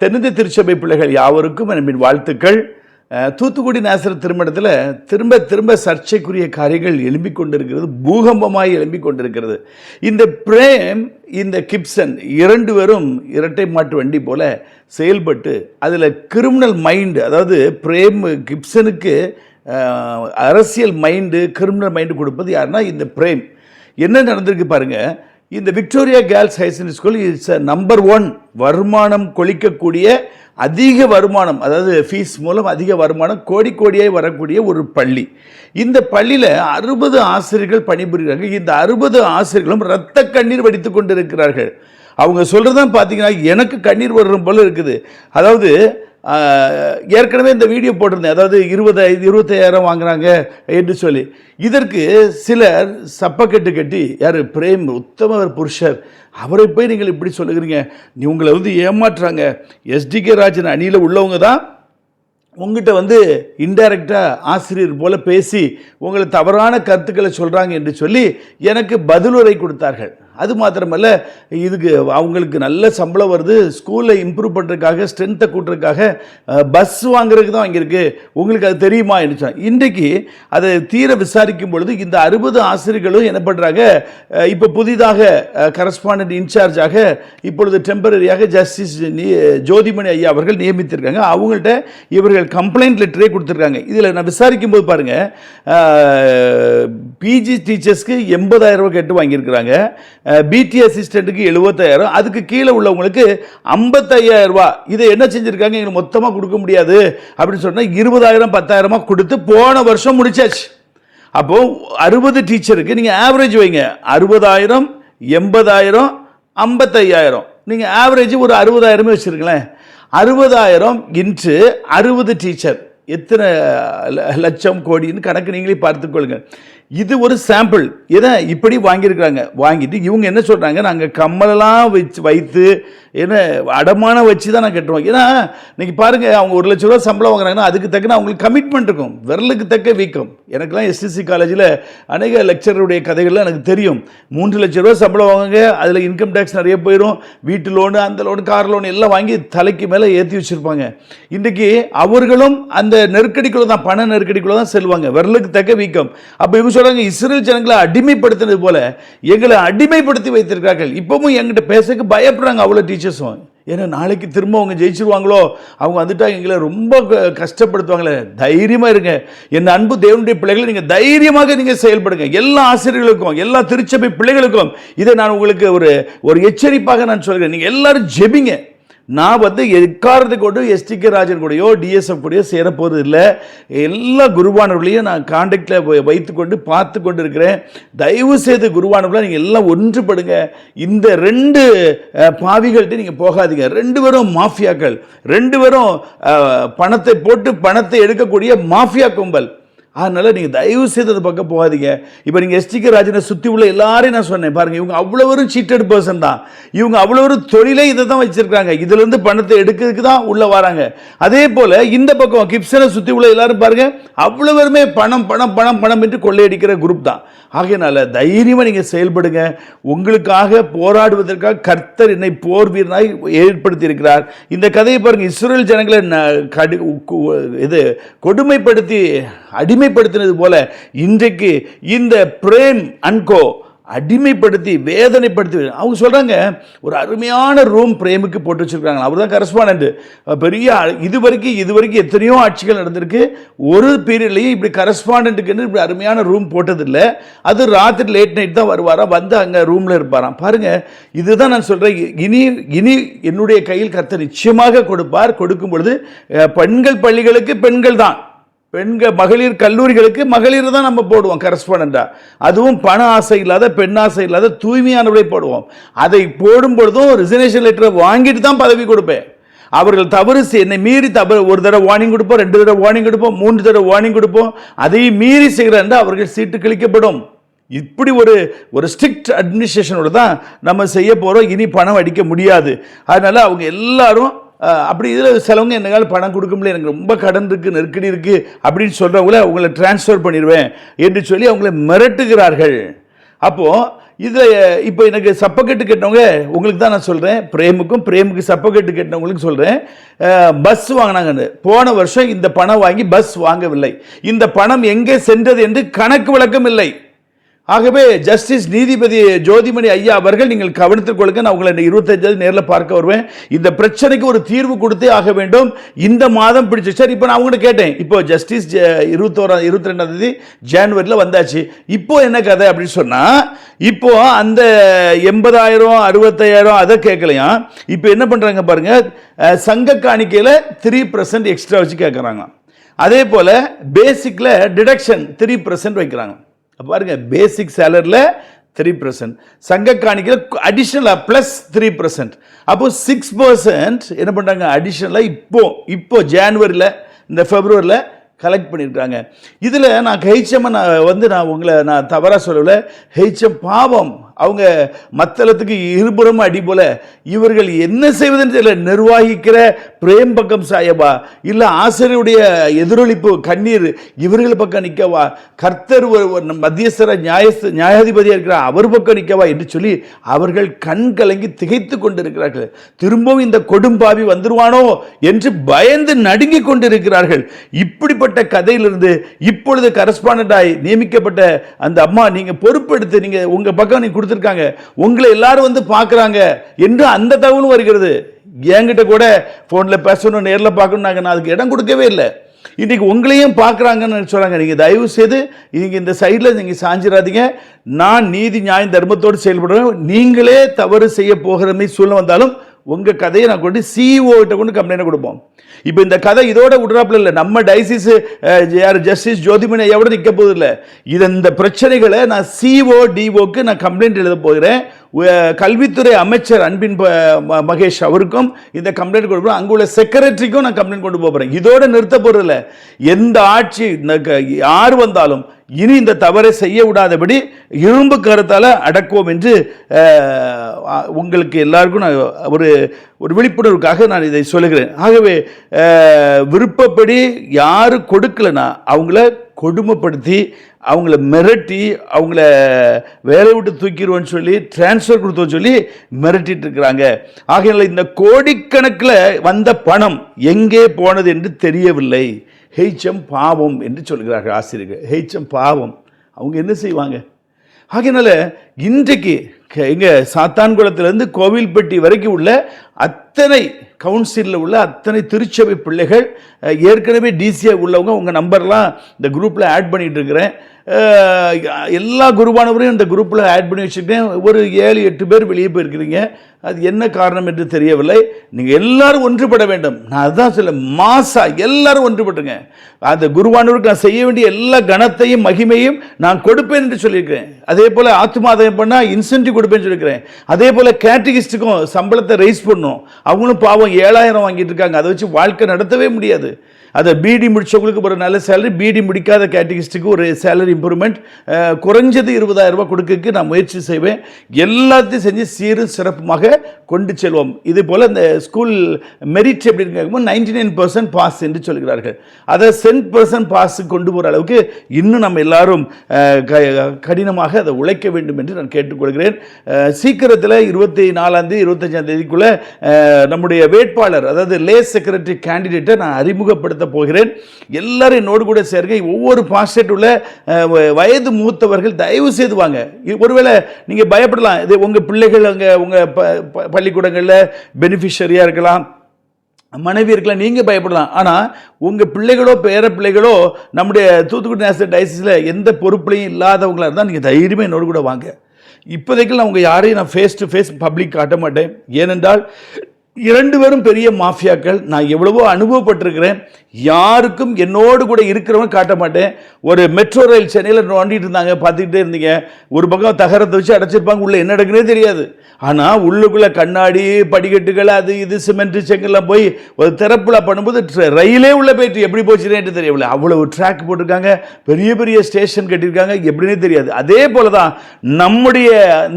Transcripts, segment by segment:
தென்னிந்திய திருச்சபை பிள்ளைகள் யாவருக்கும் என் வாழ்த்துக்கள். தூத்துக்குடி நேசர் திருமணத்தில் திரும்ப திரும்ப சர்ச்சைக்குரிய காரியங்கள் எழும்பிக் கொண்டிருக்கிறது பூகம்பமாய் எழும்பிக் கொண்டிருக்கிறது. இந்த பிரேம் இந்த கிப்சன் இரண்டு பேரும் இரட்டை மாட்டு வண்டி போல செயல்பட்டு அதில் கிரிமினல் மைண்டு அதாவது பிரேம் கிப்சனுக்கு அரசியல் மைண்டு கிரிமினல் மைண்டு கொடுப்பது யாருன்னா இந்த பிரேம். என்ன நடந்திருக்கு பாருங்கள் இந்த விக்டோரியா கேர்ள்ஸ் ஹைசன் ஸ்கூல் இட்ஸ் நம்பர் ஒன் வருமானம் கொளிக்கக்கூடிய அதிக வருமானம் அதாவது ஃபீஸ் மூலம் அதிக வருமானம் கோடி கோடியாக வரக்கூடிய ஒரு பள்ளி. இந்த பள்ளியில் அறுபது ஆசிரியர்கள் பணிபுரிகிறார்கள். இந்த அறுபது ஆசிரியர்களும் இரத்த கண்ணீர் வடித்து கொண்டிருக்கிறார்கள். அவங்க சொல்கிறதான் பார்த்தீங்கன்னா எனக்கு கண்ணீர் வர்ற போல இருக்குது. அதாவது ஏற்கனவே இந்த வீடியோ போட்டிருந்தேன். அதாவது இருபது இருபத்தையாயிரம் வாங்குறாங்க என்று சொல்லி. இதற்கு சிலர் சப்பக்கட்டு கட்டி யார் பிரேம் உத்தமர் புருஷர் அவரை போய் நீங்கள் இப்படி சொல்லுகிறீங்க. நீ உங்களை வந்து ஏமாற்றுறாங்க. எஸ்டிகே ராஜன் அணியில் உள்ளவங்க தான் உங்ககிட்ட வந்து இன்டைரக்டாக ஆசிரியர் போல பேசி உங்களை தவறான கருத்துக்களை சொல்கிறாங்க என்று சொல்லி எனக்கு பதிலுரை கொடுத்தார்கள். அது மாத்திரமல்ல இதுக்கு அவங்களுக்கு நல்ல சம்பளம் வருது ஸ்கூலில் இம்ப்ரூவ் பண்ணுறதுக்காக ஸ்ட்ரென்த்தை கூட்டுறதுக்காக பஸ் வாங்குறதுக்கு தான் வாங்கியிருக்கு உங்களுக்கு அது தெரியுமா? என்று சொன்னாங்க. இன்றைக்கு அதை தீர விசாரிக்கும் பொழுது இந்த அறுபது ஆசிரியர்களும் என்ன பண்ணுறாங்க இப்போ புதிதாக கரஸ்பாண்டன்ட் இன்சார்ஜாக இப்பொழுது டெம்பரரியாக ஜஸ்டிஸ் ஜோதிமணி ஐயா அவர்கள் நியமித்திருக்காங்க. அவங்கள்ட்ட இவர்கள் கம்ப்ளைண்ட் லெட்டரே கொடுத்துருக்காங்க. இதில் நான் விசாரிக்கும் போது பாருங்கள் பிஜி டீச்சர்ஸ்க்கு எண்பதாயிரம் ரூபாய் கெட்டு வாங்கியிருக்கிறாங்க. பிடி அசிஸ்டண்ட்டுக்கு எழுபத்தாயிரம் அதுக்கு கீழே உள்ளவங்களுக்கு ஐம்பத்தையாயிரம் ரூபாய். இதை என்ன செஞ்சுருக்காங்க? எங்களுக்கு மொத்தமாக கொடுக்க முடியாது. அப்படின்னு சொன்னால் இருபதாயிரம் பத்தாயிரமாக கொடுத்து போன வருஷம் முடிச்சாச்சு. அப்போ அறுபது டீச்சருக்கு நீங்கள் ஆவரேஜ் வைங்க. அறுபதாயிரம் எண்பதாயிரம் ஐம்பத்தையாயிரம். நீங்கள் ஆவரேஜ் ஒரு அறுபதாயிரமே வச்சுருங்களேன். அறுபதாயிரம் இன்ட்டு அறுபது டீச்சர். எத்தனை ல- லட்சம் கோடின்னு கணக்கு நீங்களே பார்த்துக்கொள்ளுங்கள் இது ஒரு சாம்பிள் இதை இப்படி வாங்கியிருக்கிறாங்க. வாங்கிட்டு இவங்க என்ன சொல்கிறாங்க நாங்கள் கம்மலெல்லாம் வச்சு வைத்து என்ன அடமானம் வச்சு தான் நான் கட்டுவோம் ஏன்னா இன்னைக்கு பாருங்கள் அவங்க ஒரு லட்ச ரூபா சம்பளம் வாங்குறாங்கன்னா அதுக்கு தக்கன அவங்களுக்கு கமிட்மெண்ட் இருக்கும். விரலுக்கு தக்க வீக்கம். எனக்கெல்லாம் எஸ்எஸ்சி காலேஜில் அநேக லெக்சருடைய கதைகள்லாம் எனக்கு தெரியும். மூன்று லட்ச ரூபா சம்பளம் வாங்குங்க அதில் இன்கம் டேக்ஸ் நிறைய போயிடும் வீட்டு லோனு அந்த லோனு கார் லோன் எல்லாம் வாங்கி தலைக்கு மேலே ஏற்றி வச்சுருப்பாங்க. இன்றைக்கி அவர்களும் அந்த நெருக்கடிக்குள்ளே தான் பண நெருக்கடிக்குள்ளே தான் செல்வாங்க. விரலுக்கு தக்க வீக்கம். அப்போ இவங்க சொல்கிறாங்க இஸ்ரேல் ஜனங்களை அடிமைப்படுத்தினது போல எங்களை அடிமைப்படுத்தி வைத்திருக்கிறார்கள். இப்பவும் எங்கிட்ட பேசக்கு பயப்படுறாங்க அவ்வளோ டீச்சர்ஸும் ஏன்னா நாளைக்கு திரும்ப அவங்க ஜெயிச்சிருவாங்களோ? அவங்க வந்துட்டா எங்களை ரொம்ப க- கஷ்டப்படுத்துவாங்களே. தைரியமாக இருங்க. என் அன்பு தேவனுடைய பிள்ளைகளை நீங்கள் தைரியமாக நீங்கள் செயல்படுங்க. எல்லா ஆசிரியர்களுக்கும் எல்லா திருச்சபை பிள்ளைகளுக்கும் இதை நான் உங்களுக்கு ஒரு ஒரு எச்சரிப்பாக நான் சொல்கிறேன் நீங்கள் எல்லாரும் ஜெபிங்க. நான் வந்து எக்காரத்து கூட எஸ்டி எஸ்டிகே ராஜன் கூடயோ டிஎஸ்எஃப் கூடயோ சேரப்போகிறது இல்லை. எல்லா குருவானவர்களையும் நான் காண்டாக்டில் வைத்துக்கொண்டு பார்த்து கொண்டு இருக்கிறேன் தயவு செய்து குருவானவர்களை நீங்கள் எல்லாம் ஒன்றுபடுங்க. இந்த ரெண்டு பாவிகள்கிட்ட நீங்கள் போகாதீங்க. ரெண்டு பேரும் மாஃபியாக்கள். ரெண்டு பேரும் பணத்தை போட்டு பணத்தை எடுக்கக்கூடிய மாஃபியா கும்பல். அதனால் நீங்கள் தயவு செய்து அது பக்கம் போகாதீங்க. இப்போ நீங்கள் எஸ்டிகே ராஜனை சுற்றி உள்ள எல்லாரையும் நான் சொன்னேன். பாருங்கள் இவங்க அவ்வளோவரும் சீட்டட் பர்சன் தான். இவங்க அவ்வளோவரும் தொழிலே இதை தான் வச்சுருக்காங்க இதுலேருந்து பணத்தை எடுக்கிறதுக்கு தான் உள்ளே வராங்க. அதே போல் இந்த பக்கம் கிப்சனை சுற்றி உள்ள எல்லாரும் பாருங்கள் அவ்வளோவருமே பணம் பணம் பணம் பணம் என்று கொள்ளையடிக்கிற குரூப் தான். ஆகையினால தைரியமாக நீங்கள் செயல்படுங்க. உங்களுக்காக போராடுவதற்காக கர்த்தர் என்னை போர் வீரனாய் ஏற்படுத்தி இருக்கிறார் இந்த கதையை பாருங்கள் இஸ்ரேல் ஜனங்களை ந- கடு இது கொடுமைப்படுத்தி அடிமை அடிமைப்படுத்தினது போல இன்றைக்கு இந்த பிரேம் அன்கோ அடிமைப்படுத்தி வேதனைப்படுத்தி அவங்க சொல்கிறாங்க ஒரு அருமையான ரூம் பிரேமுக்கு போட்டு வச்சுருக்காங்க அவர் தான் கரஸ்பாண்ட் பெரிய இது வரைக்கும் இது வரைக்கும் எத்தனையோ ஆட்சிகள் நடந்திருக்கு. ஒரு பீரியட்லையும் இப்படி கரஸ்பாண்டுக்குன்னு இப்படி அருமையான ரூம் போட்டதில்லை. அது ராத்திரி லேட் நைட் தான் வருவாரா? வந்து அங்கே ரூமில் இருப்பாராம். பாருங்க இதுதான் நான் சொல்கிறேன் இனி இனி என்னுடைய கையில் கர்த்தர் நிச்சயமாக கொடுப்பார். கொடுக்கும் பொழுது பெண்கள் பள்ளிகளுக்கு பெண்கள் தான் பெண்கள் மகளிர் கல்லூரிகளுக்கு மகளிர் தான் நம்ம போடுவோம் கரஸ்பாண்டாக அதுவும் பண ஆசை இல்லாத பெண் ஆசை இல்லாத தூய்மையானவரை போடுவோம். அதை போடும் பொழுதும் ரிசர்வேஷன் லெட்டரை வாங்கிட்டு தான் பதவி கொடுப்பேன். அவர்கள் தவறு செய்- என்னை மீறி தவறு ஒரு தடவை வார்னிங் கொடுப்போம் ரெண்டு தடவை வார்னிங் கொடுப்போம் மூன்று தடவை வார்னிங் கொடுப்போம். அதையும் மீறி செய்கிறார் அவர்கள் சீட்டு கிழிக்கப்படும். இப்படி ஒரு ஒரு ஸ்ட்ரிக்ட் அட்மினிஸ்ட்ரேஷனோட தான் நம்ம செய்ய போகிறோம் இனி பணம் அடிக்க முடியாது. அதனால் அவங்க எல்லாரும் அப்படி இதில் சிலவங்க என்னால் பணம் கொடுக்க முடியல எனக்கு ரொம்ப கடன் இருக்குது நெருக்கடி இருக்குது அப்படின்னு சொல்கிறவங்கள உங்களை டிரான்ஸ்ஃபர் பண்ணிடுவேன் என்று சொல்லி அவங்கள மிரட்டுகிறார்கள். அப்போது இதில் இப்போ எனக்கு சப்பக்கட்டு கட்டினவங்க உங்களுக்கு தான் நான் சொல்கிறேன் பிரேமுக்கும் பிரேமுக்கு சப்பக்கட்டு கட்டினவங்களுக்கு சொல்கிறேன் பஸ் வாங்கினாங்கன்னு போன வருஷம் இந்த பணம் வாங்கி பஸ் வாங்கவில்லை. இந்த பணம் எங்கே சென்றது என்று கணக்கு விளக்கம் இல்லை. ஆகவே ஜஸ்டிஸ் நீதிபதி ஜோதிமணி ஐயா அவர்கள் நீங்கள் கவனித்துக் கொள்ளுங்க நான் உங்களை இருபத்தஞ்சாவது நேரில் பார்க்க வருவேன். இந்த பிரச்சனைக்கு ஒரு தீர்வு கொடுத்தே ஆக வேண்டும். இந்த மாதம் பிடிச்சி சரி இப்போ நான் அவங்ககிட்ட கேட்டேன். இப்போ ஜஸ்டிஸ் இருபத்தோரா இருபத்தி ரெண்டாம் தேதி ஜான்வரியில் வந்தாச்சு. இப்போ என்ன கதை அப்படின்னு சொன்னால் இப்போ அந்த எண்பதாயிரம் அறுபத்தாயிரம் அதை கேட்கலையா? இப்போ என்ன பண்ணுறாங்க பாருங்க. சங்க காணிக்கையில் த்ரீ பர்சன்ட் எக்ஸ்ட்ரா வச்சு கேட்குறாங்க. அதே போல் பேசிக்கில் டிடக்ஷன் த்ரீ பர்சன்ட் வைக்கிறாங்க. பாருங்கள் பேசிக் சேலரியில் த்ரீ பர்சன்ட் சங்க காணிக்கையில் அடிஷ்னலாக ப்ளஸ் த்ரீ பர்சன்ட் அப்போ சிக்ஸ் பர்சன்ட் என்ன பண்ணுறாங்க அடிஷ்னலாக இப்போ இப்போ ஜான்வரியில் இந்த ஃபெப்ரவரியில் கலெக்ட் பண்ணியிருக்காங்க. இதில் நான் ஹெச்எம்மை நான் வந்து நான் உங்களை நான் தவறாக சொல்லலை. ஹெச்எம் பாவம். அவங்க மத்தளத்துக்கு இருபுறமும் அடி போல இவர்கள் என்ன செய்வதுன்னு தெரியல. நிர்வாகிக்கிற பிரேம் பக்கம் சாயவா இல்லை ஆசிரியருடைய எதிரொலிப்பு கண்ணீர் இவர்கள் பக்கம் நிற்கவா கர்த்தர் ஒரு- மத்தியஸ்தர நியாய நியாயாதிபதியாக இருக்கிற அவர் பக்கம் நிற்கவா என்று சொல்லி அவர்கள் கண் கலங்கி திகைத்து கொண்டிருக்கிறார்கள். திரும்பவும் இந்த கொடும்பாவி வந்துருவானோ என்று பயந்து நடுங்கிக் கொண்டிருக்கிறார்கள். இப்படிப்பட்ட கதையிலிருந்து இப்பொழுது கரஸ்பாண்டாய் நியமிக்கப்பட்ட அந்த அம்மா நீங்கள் பொறுப்பெடுத்து நீங்கள் உங்கள் பக்கம் நீங்கள் கொடுத்துருக்காங்க. உங்களை எல்லாரும் வந்து பார்க்குறாங்க. என்று அந்த தகவலும் வருகிறது. என்கிட்ட கூட ஃபோனில் பேசணும் நேரில் பார்க்கணும் நாங்கள் நான் அதுக்கு இடம் கொடுக்கவே இல்லை. இன்றைக்கி உங்களையும் பார்க்குறாங்கன்னு சொல்கிறாங்க நீங்கள் தயவு செய்து நீங்கள் இந்த சைடில் நீங்கள் சாஞ்சிடாதீங்க நான் நீதி நியாயம் தர்மத்தோடு செயல்படுறேன். நீங்களே தவறு செய்ய போகிற மாதிரி சூழ்நிலை வந்தாலும் உங்கள் கதையை நான் கொண்டு சிஇஓ கிட்ட கொண்டு கம்ப்ளைண்ட் கொடுப்போம். இப்போ இந்த கதை இதோட விடுறாப்புல இல்லை. நம்ம டைசிஸ் யார் ஜஸ்டிஸ் ஜோதிமணி ஐயாவோட நிற்க போதில்லை இது இந்த பிரச்சனைகளை நான் சிஓ டிஓக்கு நான் கம்ப்ளைண்ட் எழுத போகிறேன். கல்வித்துறை அமைச்சர் அன்பின் ப- மகேஷ் அவருக்கும் இந்த கம்ப்ளைண்ட் கொண்டு அங்கே அங்குள்ள செக்ரட்டரிக்கும் நான் கம்ப்ளைண்ட் கொண்டு போகிறேன் இதோட நிறுத்த போகிறதில்ல எந்த ஆட்சி இந்த க- யார் வந்தாலும் இனி இந்த தவறை செய்ய விடாதபடி இரும்பு கருத்தால் அடக்குவோம் என்று உங்களுக்கு எல்லாருக்கும் நான் ஒரு ஒரு விழிப்புணர்வுக்காக நான் இதை சொல்லுகிறேன். ஆகவே விருப்பப்படி யாரு கொடுக்கலனா அவங்கள கொடுமைப்படுத்தி அவங்கள மிரட்டி அவங்கள வேலை விட்டு தூக்கிடுவோன்னு சொல்லி டிரான்ஸ்ஃபர் கொடுத்தோன்னு சொல்லி மிரட்டிட்டு இருக்கிறாங்க. ஆகையினால இந்த கோடிக்கணக்கில் வந்த பணம் எங்கே போனது என்று தெரியவில்லை. ஹெச்எம் பாவம் என்று சொல்கிறார்கள் ஆசிரியர்கள். ஹெச்எம் பாவம். அவங்க என்ன செய்வாங்க? ஆகையினால இன்றைக்கு எங்கள் சாத்தான்குளத்திலேருந்து கோவில்பட்டி வரைக்கும் உள்ள அத்தனை கவுன்சிலில் உள்ள அத்தனை திருச்சபை பிள்ளைகள் ஏற்கனவே டிசியாக உள்ளவங்க உங்கள் நம்பர்லாம் இந்த குரூப்பில் ஆட் பண்ணிகிட்டு இருக்கிறேன். எல்லா குருவானவரையும் இந்த குரூப்பில் ஆட் பண்ணி வச்சுருக்கேன். ஒரு ஏழு எட்டு பேர் வெளியே போயிருக்கிறீங்க. அது என்ன காரணம் என்று தெரியவில்லை. நீங்கள் எல்லாரும் ஒன்றுபட வேண்டும். நான் அதுதான் சொல்ல மாசா எல்லாரும் ஒன்றுபட்டுங்க அந்த குருவானவருக்கு நான் செய்ய வேண்டிய எல்லா கணத்தையும் மகிமையும் நான் கொடுப்பேன் என்று சொல்லியிருக்கிறேன். அதே போல் ஆத்மாதயம் பண்ணால் இன்சென்டிவ் கொடுப்பேன்னு சொல்லியிருக்கிறேன். அதே போல் கேட்டகிஸ்ட்டுக்கும் சம்பளத்தை ரைஸ் பண்ணும். அவங்களும் பாவம் ஏழாயிரம் வாங்கிட்டு இருக்காங்க. அதை வச்சு வாழ்க்கை நடத்தவே முடியாது. அதை பிடி முடித்தவங்களுக்கு ஒரு நல்ல சேலரி பிடி முடிக்காத கேட்டகிஸ்ட்டுக்கு ஒரு சேலரி இம்ப்ரூவ்மெண்ட் குறைஞ்சது இருபதாயிரம் ரூபாய் கொடுக்கறதுக்கு நான் முயற்சி செய்வேன். எல்லாத்தையும் செஞ்சு சீரும் சிறப்புமாக கொண்டு செல்வோம். இது போல் இந்த ஸ்கூல் மெரிட் அப்படின்னு கேட்கும்போது நைன்டி நைன் பர்சன்ட் பாஸ் என்று சொல்கிறார்கள். அதை சென்ட் பர்சன்ட் பாஸ் கொண்டு போகிற அளவுக்கு இன்னும் நம்ம எல்லாரும் க- கடினமாக அதை உழைக்க வேண்டும் என்று நான் கேட்டுக்கொள்கிறேன். சீக்கிரத்தில் இருபத்தி நாலாந்தேதி இருபத்தஞ்சாம் தேதிக்குள்ளே நம்முடைய வேட்பாளர் அதாவது லே செக்ரட்டரி கேண்டிடேட்டை நான் அறிமுகப்படுத்த போகிறேன். எல்லாரும் என்னோடு கூட சேர்க்க ஒவ்வொரு பாஸ்டேட் உள்ள வ- வயது மூத்தவர்கள் தயவு செய்து வாங்க. ஒருவேளை நீங்கள் பயப்படலாம். இது உங்கள் பிள்ளைகள் அங்கே உங்கள் ப பள்ளிக்கூடங்களில் பெனிஃபிஷரியாக இருக்கலாம். மனைவி இருக்கலாம் நீங்கள் பயப்படலாம். ஆனால் உங்கள் பிள்ளைகளோ பேர பிள்ளைகளோ நம்முடைய தூத்துக்குடி நேச டைசிஸில் எந்த பொறுப்புலையும் இல்லாதவங்களா இருந்தால் நீங்கள் தைரியமாக என்னோடு கூட வாங்க. இப்போதைக்கு நான் உங்கள் யாரையும் நான் ஃபேஸ் டு ஃபேஸ் பப்ளிக் காட்ட மாட்டேன். ஏனென்றால் இரண்டு பேரும் பெரிய மாஃபியாக்கள். நான் எவ்வளவோ அனுபவப்பட்டிருக்கிறேன். யாருக்கும் என்னோடு கூட இருக்கிறவங்க காட்ட மாட்டேன். ஒரு மெட்ரோ ரயில் சென்னையில் நோண்டிட்டு இருந்தாங்க பார்த்துக்கிட்டே இருந்தீங்க. ஒரு பக்கம் தகரத்தை வச்சு அடைச்சிருப்பாங்க உள்ளே என்ன நடக்குனே தெரியாது. ஆனால் உள்ளுக்குள்ளே கண்ணாடி படிக்கட்டுகள் அது இது சிமெண்ட்டு செங்கல்லாம் போய் ஒரு திறப்பில் பண்ணும்போது ரயிலே உள்ளே போயிட்டு எப்படி போச்சுன்னு தெரியவில்லை. அவ்வளோ ட்ராக் போட்டிருக்காங்க. பெரிய பெரிய ஸ்டேஷன் கட்டியிருக்காங்க. எப்படின்னே தெரியாது. அதே போல தான் நம்முடைய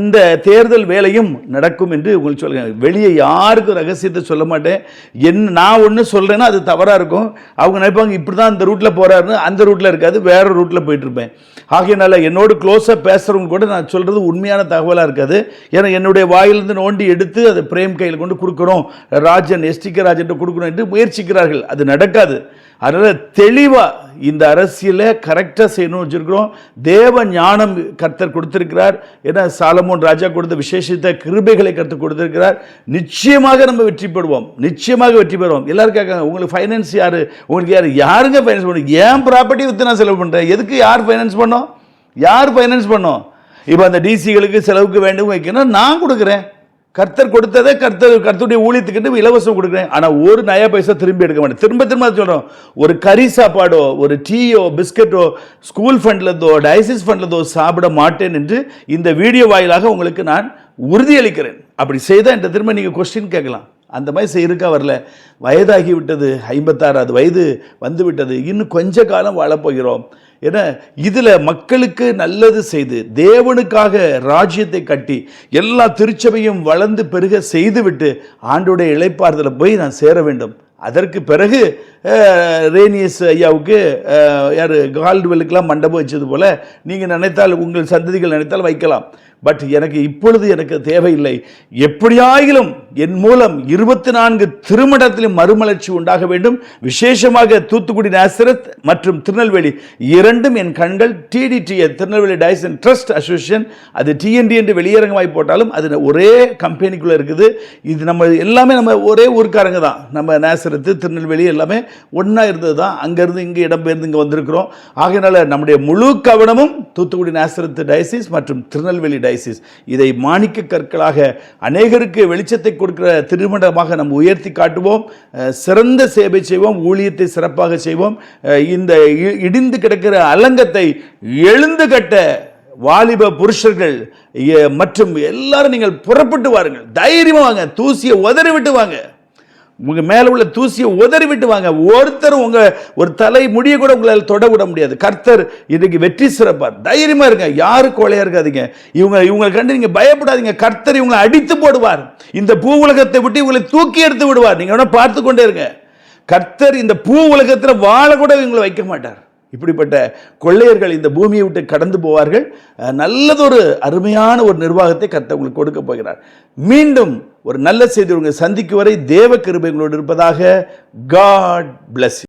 இந்த தேர்தல் வேலையும் நடக்கும் என்று உங்களுக்கு சொல்கிறேன் வெளியே யாருக்கும் ரகசியத்தை சொல்ல மாட்டேன். என்ன நான் ஒன்று சொல்கிறேன்னா அது தவறாக இருக்கும். அவங்க நினைப்பாங்க இப்படி தான் அந்த ரூட்டில் போகிறாருன்னு அந்த ரூட்டில் இருக்காது வேறு ரூட்டில் போயிட்டுருப்பேன் ஆகையினால என்னோடு க்ளோஸாக பேசுகிறவங்க கூட நான் சொல்கிறது உண்மையான தகவலாக இருக்காது. ஏன்னா என்னுடைய வாயிலிருந்து நோண்டி எடுத்து அதை பிரேம் கையில் கொண்டு கொடுக்குறோம் ராஜன் எஸ்டிகே ராஜன் கொடுக்கணும் என்று முயற்சிக்கிறார்கள். அது நடக்காது. அதனால் தெளிவாக இந்த அரசியலை கரெக்டாக செய்யணும்னு வச்சுருக்கிறோம். தேவ ஞானம் கர்த்தர் கொடுத்துருக்கிறார். ஏன்னா சாலமோன் ராஜா கொடுத்த விசேஷித்த கிருபைகளை கர்த்தர் கொடுத்துருக்கிறார். நிச்சயமாக நம்ம வெற்றி பெறுவோம். நிச்சயமாக வெற்றி பெறுவோம். எல்லாரும் கேட்காங்க உங்களுக்கு ஃபைனான்ஸ் யார்? உங்களுக்கு யார்? யாருங்க ஃபைனான்ஸ் பண்ணும் ஏன் ப்ராப்பர்ட்டி விற்று நான் செலவு பண்ணுறேன் எதுக்கு யார் ஃபைனான்ஸ் பண்ணோம்? யார் ஃபைனான்ஸ் பண்ணோம்? இப்போ அந்த டிசிகளுக்கு செலவுக்கு வேண்டும் வைக்கணும் நான் கொடுக்குறேன். கர்த்தர் கொடுத்ததை கர்த்தர் கர்த்தருடைய ஊழியத்துக்கு இலவசம் கொடுக்குறேன். ஆனால் ஒரு நயா பைசா திரும்பி எடுக்க மாட்டேன். திரும்ப திரும்ப சொல்கிறோம் ஒரு கறி சாப்பாடோ ஒரு டீயோ பிஸ்கட்டோ ஸ்கூல் ஃபண்ட்லேருந்தோ டயசிஸ் ஃபண்ட்லேருந்தோ சாப்பிட மாட்டேன் என்று இந்த வீடியோ வாயிலாக உங்களுக்கு நான் உறுதியளிக்கிறேன். அப்படி செய்தால் என்ற திரும்ப நீங்கள் கொஸ்டின் கேட்கலாம். அந்த மாதிரி செய்யிருக்கா வரல. வயதாகி விட்டது ஐம்பத்தாறாவது வயது வந்து விட்டது. இன்னும் கொஞ்ச காலம் வாழப்போகிறோம் ஏன்னா இதில் மக்களுக்கு நல்லது செய்து தேவனுக்காக ராஜ்யத்தை கட்டி எல்லா திருச்சபையும் வளர்ந்து பெருக செய்துவிட்டு ஆண்டுடைய இழைப்பார்தலை போய் நான் சேர வேண்டும். அதற்கு பிறகு ரேனியஸ் ஐயாவுக்கு யார் கால்டுவெலுக்கெலாம் மண்டபம் வச்சது போல் நீங்கள் நினைத்தால் உங்கள் சந்ததிகள் நினைத்தால் வைக்கலாம். பட் எனக்கு இப்பொழுது எனக்கு தேவையில்லை. எப்படியாயிலும் என் மூலம் இருபத்தி நான்கு திருமணத்திலும் மறுமலர்ச்சி உண்டாக வேண்டும். விசேஷமாக தூத்துக்குடி நேசரத் மற்றும் திருநெல்வேலி இரண்டும் என் கண்கள் T T D Tirunelveli diocesan trust association அது டிஎன்டி என்று வெளியரங்கமாய் போட்டாலும் அது ஒரே கம்பெனிக்குள்ளே இருக்குது. இது நம்ம எல்லாமே நம்ம ஒரே ஊருக்காரங்க தான். நம்ம நேசரத்து திருநெல்வேலி எல்லாமே ஒன்றா இருந்தது தான் அங்கேருந்து இங்கே இடம்பெயர்ந்து இங்கே வந்திருக்கிறோம். ஆகையினால நம்முடைய முழு கவனமும் தூத்துக்குடி நேசரத்து டயசிஸ் மற்றும் திருநெல்வேலி டயசிஸ் இதை மாணிக்க கற்களாக அநேகருக்கு வெளிச்சத்தை கொடுக்கிற திருமணமாக நம்ம உயர்த்தி காட்டுவோம். சிறந்த சேவை செய்வோம். ஊழியத்தை சிறப்பாக செய்வோம். இந்த இடிந்து கிடக்கிற அலங்கத்தை எழுந்து கட்ட வாலிப புருஷர்கள் மற்றும் எல்லாரும் நீங்கள் புறப்பட்டு வாருங்கள். தைரியமாக வாங்க. தூசியை உதறி விட்டு வாங்க. உங்க மேலே உள்ள தூசியை உதறி விட்டு வாங்க. ஒருத்தரும் உங்க ஒரு தலை முடிய கூட உங்களால் தொட விட முடியாது. கர்த்தர் இதுக்கு வெற்றி சிறப்பார். தைரியமா இருங்க. யாரு கோலையாக இருக்காதீங்க. இவங்க இவங்களை கண்டு நீங்க பயப்படாதீங்க. கர்த்தர் இவங்களை அடித்து போடுவார். இந்த பூ உலகத்தை விட்டு இவங்களை தூக்கி எடுத்து விடுவார். நீங்க வேணா பார்த்து கொண்டே இருங்க. கர்த்தர் இந்த பூ உலகத்தில் வாழ கூட இவங்களை வைக்க மாட்டார். இப்படிப்பட்ட கொள்ளையர்கள் இந்த பூமியை விட்டு கடந்து போவார்கள். நல்லதொரு அருமையான ஒரு நிர்வாகத்தை கர்த்தர் உங்களுக்கு கொடுக்க போகிறார். மீண்டும் ஒரு நல்ல செய்தி உங்களை சந்திக்கும் வரை தேவ கிருபைகளோடு இருப்பதாக காட் பிளஸ்